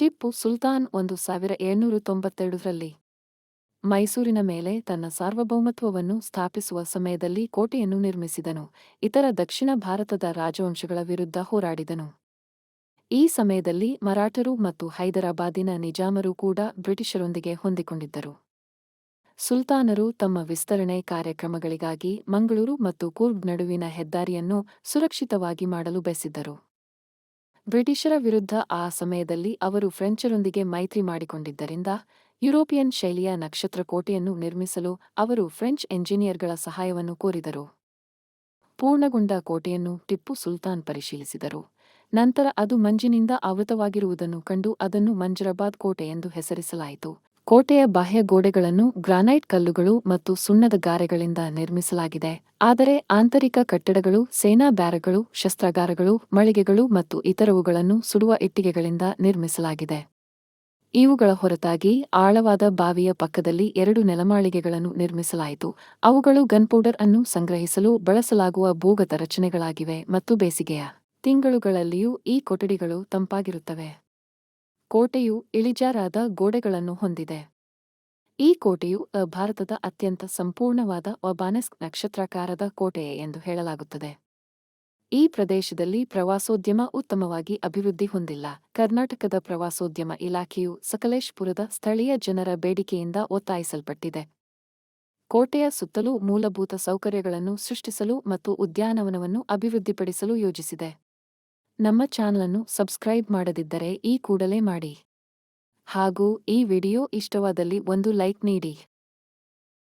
ಟಿಪ್ಪು ಸುಲ್ತಾನ್ ಒಂದು ಸಾವಿರ ಏಳ್ನೂರ ತೊಂಬತ್ತೆರಡರಲ್ಲಿ. ಮೈಸೂರಿನ ಮೇಲೆ ತನ್ನ ಸಾರ್ವಭೌಮತ್ವವನ್ನು ಸ್ಥಾಪಿಸುವ ಸಮಯದಲ್ಲಿ ಕೋಟೆಯನ್ನು ನಿರ್ಮಿಸಿದನು, ಇತರ ದಕ್ಷಿಣ ಭಾರತದ ರಾಜವಂಶಗಳ ವಿರುದ್ಧ ಹೋರಾಡಿದನು. ಈ ಸಮಯದಲ್ಲಿ ಮರಾಠರು ಮತ್ತು ಹೈದರಾಬಾದಿನ ನಿಜಾಮರು ಕೂಡ ಬ್ರಿಟಿಷರೊಂದಿಗೆ ಹೊಂದಿಕೊಂಡಿದ್ದರು. ಸುಲ್ತಾನರು ತಮ್ಮ ವಿಸ್ತರಣೆ ಕಾರ್ಯಕ್ರಮಗಳಿಗಾಗಿ ಮಂಗಳೂರು ಮತ್ತು ಕೂರ್ಗ್ ನಡುವಿನ ಹೆದ್ದಾರಿಯನ್ನು ಸುರಕ್ಷಿತವಾಗಿ ಮಾಡಲು ಬಯಸಿದ್ದರು. ಬ್ರಿಟಿಷರ ವಿರುದ್ಧ ಆ ಸಮಯದಲ್ಲಿ ಅವರು ಫ್ರೆಂಚರೊಂದಿಗೆ ಮೈತ್ರಿ ಮಾಡಿಕೊಂಡಿದ್ದರಿಂದ ಯುರೋಪಿಯನ್ ಶೈಲಿಯ ನಕ್ಷತ್ರ ಕೋಟೆಯನ್ನು ನಿರ್ಮಿಸಲು ಅವರು ಫ್ರೆಂಚ್ ಎಂಜಿನಿಯರ್ಗಳ ಸಹಾಯವನ್ನು ಕೋರಿದರು. ಪೂರ್ಣಗೊಂಡ ಕೋಟೆಯನ್ನು ಟಿಪ್ಪು ಸುಲ್ತಾನ್ ಪರಿಶೀಲಿಸಿದರು. ನಂತರ ಅದು ಮಂಜಿನಿಂದ ಆವೃತವಾಗಿರುವುದನ್ನು ಕಂಡು ಅದನ್ನು ಮಂಜರಾಬಾದ್ ಕೋಟೆ ಎಂದು ಹೆಸರಿಸಲಾಯಿತು. ಕೋಟೆಯ ಬಾಹ್ಯ ಗೋಡೆಗಳನ್ನು ಗ್ರಾನೈಟ್ ಕಲ್ಲುಗಳು ಮತ್ತು ಸುಣ್ಣದ ಗಾರೆಗಳಿಂದ ನಿರ್ಮಿಸಲಾಗಿದೆ. ಆದರೆ ಆಂತರಿಕ ಕಟ್ಟಡಗಳು, ಸೇನಾ ಬ್ಯಾರಗಳು, ಶಸ್ತ್ರಾಗಾರಗಳು, ಮಳಿಗೆಗಳು ಮತ್ತು ಇತರವುಗಳನ್ನು ಸುಡುವ ಇಟ್ಟಿಗೆಗಳಿಂದ ನಿರ್ಮಿಸಲಾಗಿದೆ. ಇವುಗಳ ಹೊರತಾಗಿ ಆಳವಾದ ಬಾವಿಯ ಪಕ್ಕದಲ್ಲಿ ಎರಡು ನೆಲಮಾಳಿಗೆಗಳನ್ನು ನಿರ್ಮಿಸಲಾಯಿತು. ಅವುಗಳು ಗನ್ಪೌಡರ್ ಅನ್ನು ಸಂಗ್ರಹಿಸಲು ಬಳಸಲಾಗುವ ಭೂಗತ ರಚನೆಗಳಾಗಿವೆ ಮತ್ತು ಬೇಸಿಗೆಯ ತಿಂಗಳುಗಳಲ್ಲಿಯೂ ಈ ಕೊಠಡಿಗಳು ತಂಪಾಗಿರುತ್ತವೆ. ಕೋಟೆಯು ಇಳಿಜಾರಾದ ಗೋಡೆಗಳನ್ನು ಹೊಂದಿದೆ. ಈ ಕೋಟೆಯು ಭಾರತದ ಅತ್ಯಂತ ಸಂಪೂರ್ಣವಾದ ಒಬಾನೆಸ್ಕ್ ನಕ್ಷತ್ರಾಕಾರದ ಕೋಟೆಯೇ ಎಂದು ಹೇಳಲಾಗುತ್ತದೆ. ಈ ಪ್ರದೇಶದಲ್ಲಿ ಪ್ರವಾಸೋದ್ಯಮ ಉತ್ತಮವಾಗಿ ಅಭಿವೃದ್ಧಿ ಹೊಂದಿಲ್ಲ. ಕರ್ನಾಟಕದ ಪ್ರವಾಸೋದ್ಯಮ ಇಲಾಖೆಯು ಸಕಲೇಶ್ಪುರದ ಸ್ಥಳೀಯ ಜನರ ಬೇಡಿಕೆಯಿಂದ ಒತ್ತಾಯಿಸಲ್ಪಟ್ಟಿದೆ. ಕೋಟೆಯ ಸುತ್ತಲೂ ಮೂಲಭೂತ ಸೌಕರ್ಯಗಳನ್ನು ಸೃಷ್ಟಿಸಲು ಮತ್ತು ಉದ್ಯಾನವನವನ್ನು ಅಭಿವೃದ್ಧಿಪಡಿಸಲು ಯೋಜಿಸಿದೆ. ನಮ್ಮ ಚಾನಲನ್ನು ಸಬ್ಸ್ಕ್ರೈಬ್ ಮಾಡದಿದ್ದರೆ ಈ ಕೂಡಲೇ ಮಾಡಿ ಹಾಗೂ ಈ ವಿಡಿಯೋ ಇಷ್ಟವಾದಲ್ಲಿ ಒಂದು ಲೈಕ್ ನೀಡಿ.